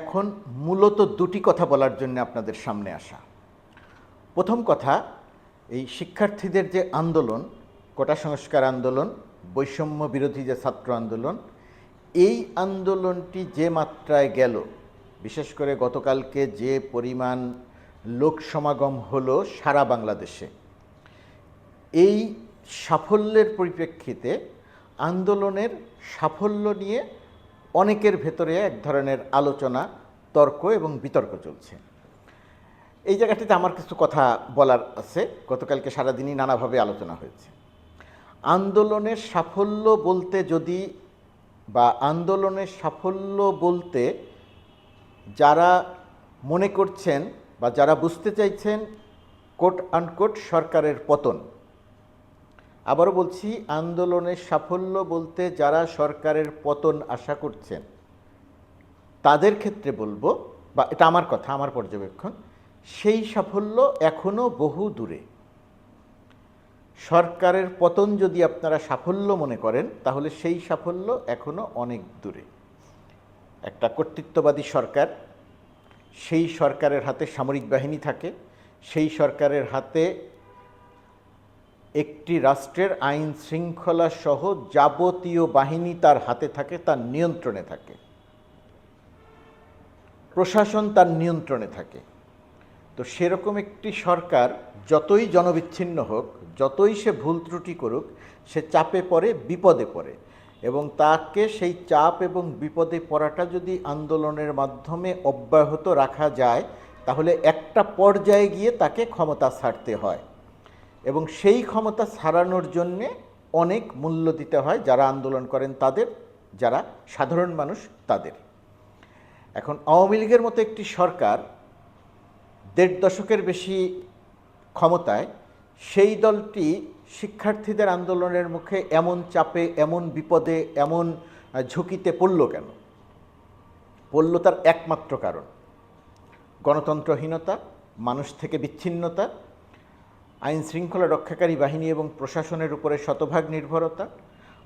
এখন মূলত দুটি কথা বলার জন্য আপনাদের সামনে আসা। প্রথম কথা, এই শিক্ষার্থীদের যে আন্দোলন, কোটা সংস্কার আন্দোলন, বৈষম্য বিরোধী যে ছাত্র আন্দোলন, এই আন্দোলনটি যে মাত্রায় গেল, বিশেষ করে গতকালকে যে পরিমাণ লোক সমাগম হলো সারা বাংলাদেশে, এই সাফল্যের পরিপ্রেক্ষিতে আন্দোলনের সাফল্য নিয়ে অনেকের ভেতরে এক ধরনের আলোচনা, তর্ক এবং বিতর্ক চলছে। এই জায়গাটিতে আমার কিছু কথা বলার আছে। গতকালকে সারাদিনই নানাভাবে আলোচনা হয়েছে। আন্দোলনের সাফল্য বলতে যদি বা আন্দোলনের সাফল্য বলতে যারা মনে করছেন বা যারা বুঝতে চাইছেন কোট আনকোট সরকারের পতন আবারও বলছি, আন্দোলনের সাফল্য বলতে যারা সরকারের পতন আশা করছেন, তাদের ক্ষেত্রে বলব, বা এটা আমার কথা, আমার পর্যবেক্ষণ, সেই সাফল্য এখনও বহু দূরে। সরকারের পতন যদি আপনারা সাফল্য মনে করেন, তাহলে সেই সাফল্য এখনও অনেক দূরে। একটা কর্তৃত্ববাদী সরকার, সেই সরকারের হাতে সামরিক বাহিনী থাকে, সেই সরকারের হাতে একটি রাষ্ট্রের আইন শৃঙ্খলা সহ যাবতীয় বাহিনী তার হাতে থাকে, তার নিয়ন্ত্রণে থাকে। প্রশাসন তার নিয়ন্ত্রণে থাকে। তো সেরকম একটি সরকার যতই জনবিচ্ছিন্ন হোক, যতই সে ভুল ত্রুটি করুক, সে চাপে পড়ে, বিপদে পড়ে। এবং তাকে সেই চাপ এবং বিপদে পড়াটা যদি আন্দোলনের মাধ্যমে অব্যাহত রাখা যায়, তাহলে একটা পর্যায়ে গিয়ে তাকে ক্ষমতা ছাড়তে হয়। এবং সেই ক্ষমতা ছাড়ানোর জন্যে অনেক মূল্য দিতে হয় যারা আন্দোলন করেন তাদের, যারা সাধারণ মানুষ তাদের। এখন আওয়ামী লীগের মতো একটি সরকার দেড় দশকের বেশি ক্ষমতায় সেই দলটি শিক্ষার্থীদের আন্দোলনের মুখে এমন চাপে, এমন বিপদে, এমন ঝুঁকিতে পড়ল কেন? পড়ল তার একমাত্র কারণ। গণতন্ত্রহীনতা, মানুষ থেকে বিচ্ছিন্নতা আইন শৃঙ্খলা রক্ষাকারী বাহিনী এবং প্রশাসনের উপরে শতভাগ নির্ভরতা,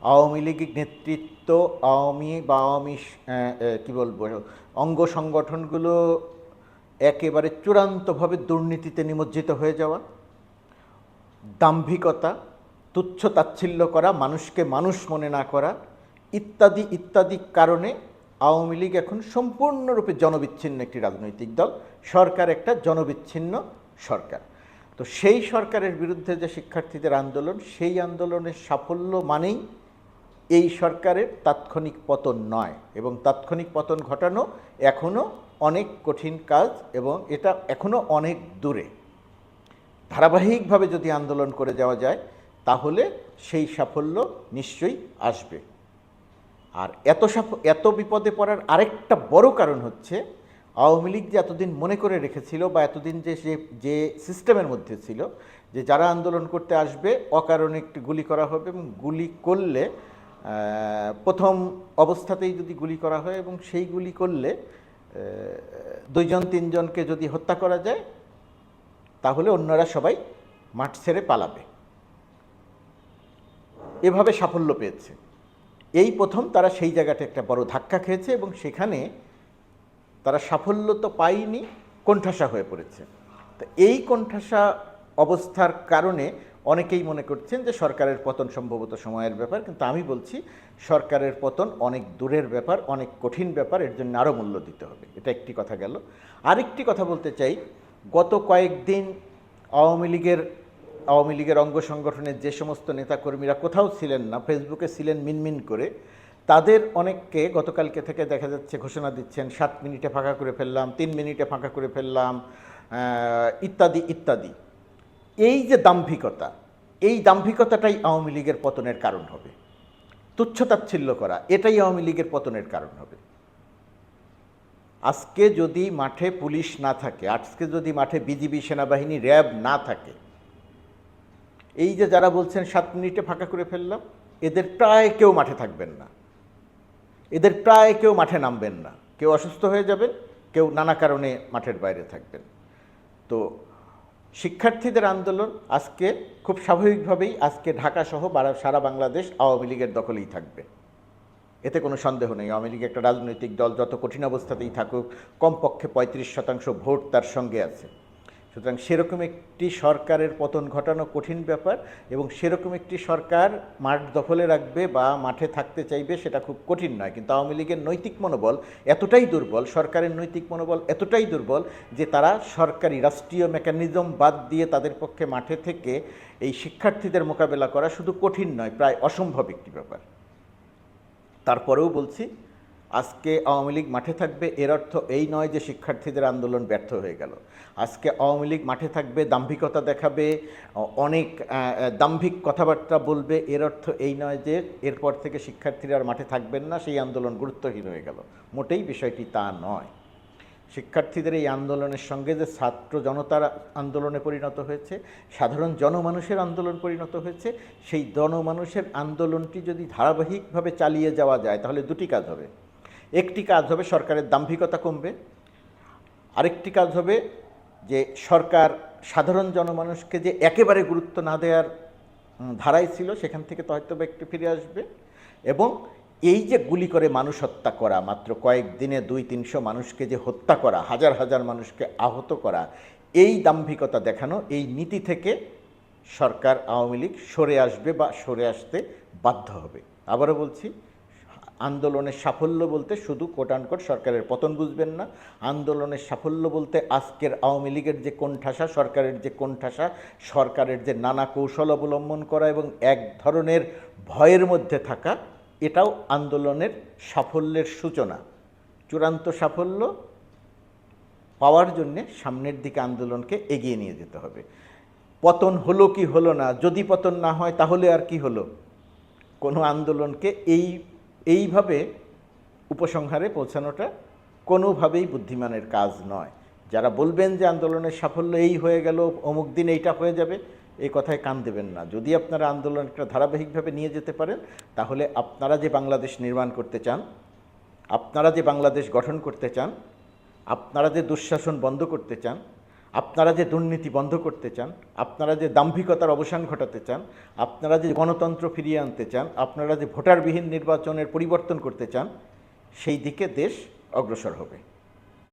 আওয়ামী লীগ নেতৃত্ব, আওয়ামী বা আওয়ামী কি বলব, অঙ্গ সংগঠনগুলো একেবারে চূড়ান্তভাবে দুর্নীতিতে নিমজ্জিত হয়ে যাওয়া, দাম্ভিকতা, তুচ্ছ তাচ্ছিল্য করা, মানুষকে মানুষ মনে না করা ইত্যাদি ইত্যাদি কারণে আওয়ামী লীগ এখন সম্পূর্ণরূপে জনবিচ্ছিন্ন একটি রাজনৈতিক দল। সরকার একটা জনবিচ্ছিন্ন সরকার। তো সেই সরকারের বিরুদ্ধে যে শিক্ষার্থীদের আন্দোলন, সেই আন্দোলনের সাফল্য মানেই এই সরকারের তাৎক্ষণিক পতন নয় এবং তাৎক্ষণিক পতন ঘটানো এখনও অনেক কঠিন কাজ এবং এটা এখনও অনেক দূরে। ধারাবাহিকভাবে যদি আন্দোলন করে যাওয়া যায়, তাহলে সেই সাফল্য নিশ্চয়ই আসবে। আর এত সাফ, এত বিপদে পড়ার আরেকটা বড় কারণ হচ্ছে আওয়ামী লীগ যে এতদিন মনে করে রেখেছিল বা এতদিন যে সে, যে সিস্টেমের মধ্যে ছিল, যে যারা আন্দোলন করতে আসবে, অকারণে একটি গুলি করা হবে এবং গুলি করলে প্রথম অবস্থাতেই যদি গুলি করা হয় এবং সেই গুলি করলে দুইজন, তিনজনকে যদি হত্যা করা যায়, তাহলে অন্যরা সবাই মাঠ ছেড়ে পালাবে। এভাবে সাফল্য পেয়েছে। এই প্রথম তারা সেই জায়গাটা একটা বড় ধাক্কা খেয়েছে এবং সেখানে তারা সাফল্য তো পায়নি, কোণঠাসা হয়ে পড়েছে। তো এই কোণঠাসা অবস্থার কারণে অনেকেই মনে করছেন যে সরকারের পতন সম্ভবত সময়ের ব্যাপার, কিন্তু আমি বলছি সরকারের পতন অনেক দূরের ব্যাপার, অনেক কঠিন ব্যাপার, এর জন্য আরও মূল্য দিতে হবে। এটা একটি কথা গেল। আরেকটি কথা বলতে চাই, গত কয়েকদিন আওয়ামী লীগের আওয়ামী লীগের অঙ্গ সংগঠনের যে সমস্ত নেতাকর্মীরা কোথাও ছিলেন না, ফেসবুকে ছিলেন মিনমিন করে তাদের অনেককে গতকালকে থেকে দেখা যাচ্ছে ঘোষণা দিচ্ছেন, সাত মিনিটে ফাঁকা করে ফেললাম, তিন মিনিটে ফাঁকা করে ফেললাম ইত্যাদি ইত্যাদি। এই যে দাম্ভিকতা, এই দাম্ভিকতাটাই আওয়ামী লীগের পতনের কারণ হবে। তুচ্ছতাচ্ছিল্য করা, এটাই আওয়ামী লীগের পতনের কারণ হবে। আজকে যদি মাঠে পুলিশ না থাকে, আজকে যদি মাঠে বিজিবি সেনাবাহিনী র্যাব না থাকে, এই যে যারা বলছেন সাত মিনিটে ফাঁকা করে ফেললাম, এদের প্রায় কেউ মাঠে থাকবেন না। এদের প্রায় কেউ মাঠে নামবেন না। কেউ অসুস্থ হয়ে যাবেন, কেউ নানা কারণে মাঠের বাইরে থাকবেন। তো শিক্ষার্থীদের আন্দোলন আজকে খুব স্বাভাবিকভাবেই আজকে ঢাকা সহ সারা বাংলাদেশ আওয়ামী লীগের দখলেই থাকবে। এতে কোনো সন্দেহ নেই। আওয়ামী লীগ একটা রাজনৈতিক দল, যত কঠিন অবস্থাতেই থাকুক, কমপক্ষে পঁয়ত্রিশ শতাংশ ভোট তার সঙ্গে আছে। সুতরাং সেরকম একটি সরকারের পতন ঘটানো কঠিন ব্যাপার এবং সেরকম একটি সরকার মাঠ দখলে রাখবে বা মাঠে থাকতে চাইবে সেটা খুব কঠিন নয়। কিন্তু আওয়ামী লীগের নৈতিক মনোবল এতটাই দুর্বল, সরকারের নৈতিক মনোবল এতটাই দুর্বল যে তারা সরকারি রাষ্ট্রীয় মেকানিজম বাদ দিয়ে তাদের পক্ষে মাঠে থেকে এই শিক্ষার্থীদের মোকাবেলা করা শুধু কঠিন নয়, প্রায় অসম্ভব একটি ব্যাপার। তারপরেও বলছি আজকে আওয়ামী লীগ মাঠে থাকবে, এর অর্থ এই নয় যে শিক্ষার্থীদের আন্দোলন ব্যর্থ হয়ে গেল। আজকে আওয়ামী লীগ মাঠে থাকবে, দাম্ভিকতা দেখাবে, অনেক দাম্ভিক কথাবার্তা বলবে, এর অর্থ এই নয় যে এরপর থেকে শিক্ষার্থীরা আর মাঠে থাকবেন না, সেই আন্দোলন গুরুত্বহীন হয়ে গেল। মোটেই বিষয়টি তা নয়। শিক্ষার্থীদের এই আন্দোলনের সঙ্গে যে ছাত্র জনতার আন্দোলনে পরিণত হয়েছে, সাধারণ জনমানুষের আন্দোলন পরিণত হয়েছে, সেই জনমানুষের আন্দোলনটি যদি ধারাবাহিকভাবে চালিয়ে যাওয়া যায়, তাহলে দুটি কাজ হবে। একটি কাজ হবে সরকারের দাম্ভিকতা কমবে। আরেকটি কাজ হবে যে সরকার সাধারণ জনমানুষকে যে একেবারে গুরুত্ব না দেওয়ার ধারায় ছিল, সেখান থেকে তো হয়তো একটু ফিরে আসবে। এবং এই যে গুলি করে মানুষ হত্যা করা, মাত্র কয়েকদিনে দুই তিনশো মানুষকে যে হত্যা করা, হাজার হাজার মানুষকে আহত করা, এই দাম্ভিকতা দেখানো, এই নীতি থেকে সরকার আওয়ামী লীগ সরে আসবে বা সরে আসতে বাধ্য হবে। আবারও বলছি আন্দোলনের সাফল্য বলতে শুধু কোটানকোট সরকারের পতন বুঝবেন না, আন্দোলনের সাফল্য বলতে আজকের আওয়ামী লীগের যে কোণঠাসা, সরকারের যে কোণঠাসা, সরকারের যে নানা কৌশল অবলম্বন করা এবং এক ধরনের ভয়ের মধ্যে থাকা, এটাও আন্দোলনের সাফল্যের সূচনা। চূড়ান্ত সাফল্য পাওয়ার জন্যে সামনের দিকে আন্দোলনকে এগিয়ে নিয়ে যেতে হবে। পতন হলো কি হলো না, যদি পতন না হয় তাহলে আর কি হলো? কোনো আন্দোলনকে এই এইভাবে উপসংহারে পৌঁছানোটা কোনোভাবেই বুদ্ধিমানের কাজ নয়। যারা বলবেন যে আন্দোলনের সাফল্য এই হয়ে গেল, অমুক দিন এইটা হয়ে যাবে, এই কথায় কান দেবেন না। যদি আপনারা আন্দোলনটা ধারাবাহিকভাবে নিয়ে যেতে পারেন, তাহলে আপনারা যে বাংলাদেশ নির্মাণ করতে চান, আপনারা যে বাংলাদেশ গঠন করতে চান, আপনারা যে দুঃশাসন বন্ধ করতে চান আপনারা যে দুর্নীতি বন্ধ করতে চান, আপনারা যে দাম্ভিকতার অবসান ঘটাতে চান, আপনারা যে গণতন্ত্র ফিরিয়ে আনতে চান, আপনারা যে ভোটারবিহীন নির্বাচনের পরিবর্তন করতে চান, সেই দিকে দেশ অগ্রসর হবে।